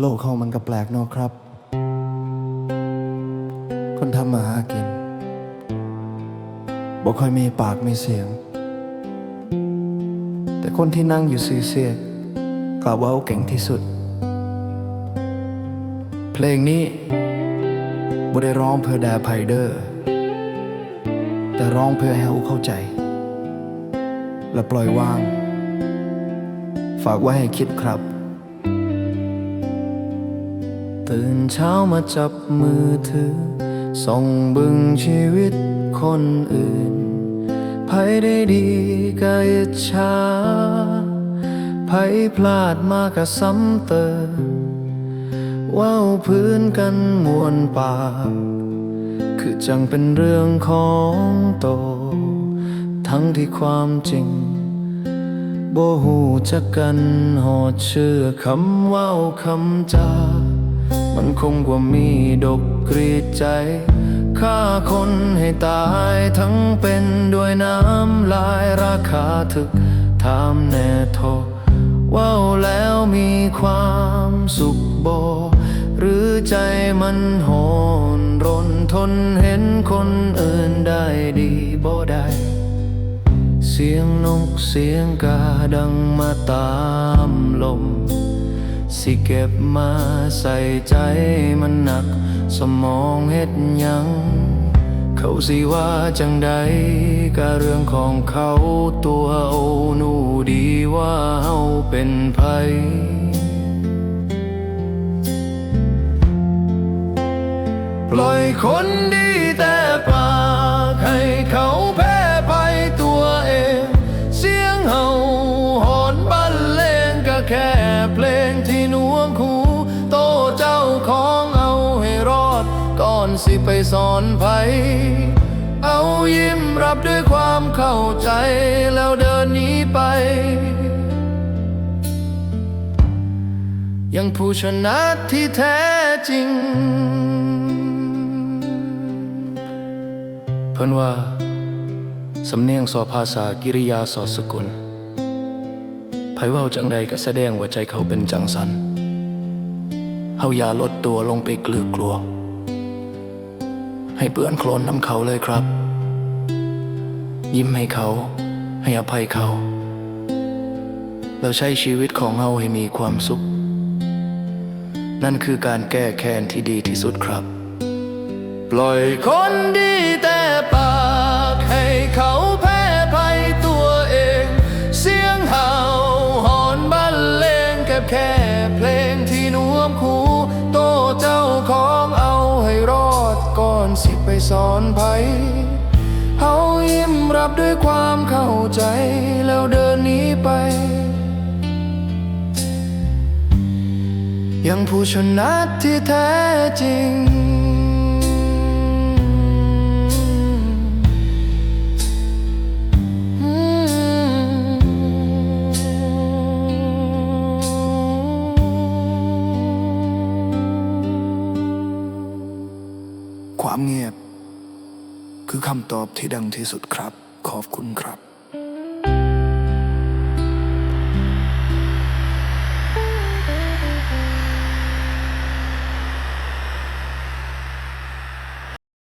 โลกเขามันก็แปลกเนอะครับ คนทำมาหากินบ่ค่อยมีปากมีเสียง แต่คนที่นั่งอยู่ซื่อเสียกกล่าวว่าเก่งที่สุด เพลงนี้บ่ได้ร้องเพื่อแด่ไพเดอร์ แต่ร้องเพื่อให้เขาเข้าใจ และปล่อยวาง ฝากไว้ให้คิดครับ ตื่นเช้ามาจับมือถือ ส่องบึงชีวิตคนอื่นไผได้ดีก็อิจฉาไผพลาดมากก็ซ้ำเติมว้าวพื้นกันมวนปาก คือจังเป็นเรื่องของโต ทั้งที่ความจริงบ่หูจักกันหอดเชื่อคำว้าวคำจา มันคงกว่ามีดกกรีดใจฆ่าคนให้ตายทั้งเป็นด้วยน้ำลายราคาถึกถามแน่ทเว้าแล้วมีความสุขบหรือใจมันโหนรนทนเห็นคนอื่นได้ดีบ่ได้เสียงนกเสียงกาดังมาตามลม สิเก็บมาใส่ใจมันหนัก สมองเฮ็ดยัง เขาสิว่าจังใดก็เรื่องของเขาตัวเอานูดีว่าเฮาเป็นไผปล่อยคนดี สิไปสอนไผเอายิ้มรับด้วยความเข้าใจแล้วเดินหนีไป ยังผู้ชนะที่แท้จริง เพิ่นว่า สำเนียงสอภาษากิริยาสอสกุลไผเว่าจังใดก็แสดงว่าใจเขาเป็นจังสันเฮาอย่าลดตัวลงไปกลือกลัว ให้เปื้อนโคลนน้ำเขาเลยครับ ยิ้มให้เขา ให้อภัยเขา เราใช้ชีวิตของเฮาให้มีความสุข นั่นคือการแก้แค้นที่ดีที่สุดครับ ปล่อยคนดีแต่ป สอนไผเฮายิ้มรับด้วยความเข้าใจแล้วเดินหนีไป ยังผู้ชนะที่แท้จริง ความเงียบ คือคำตอบที่ดังที่สุดครับ ขอบคุณครับ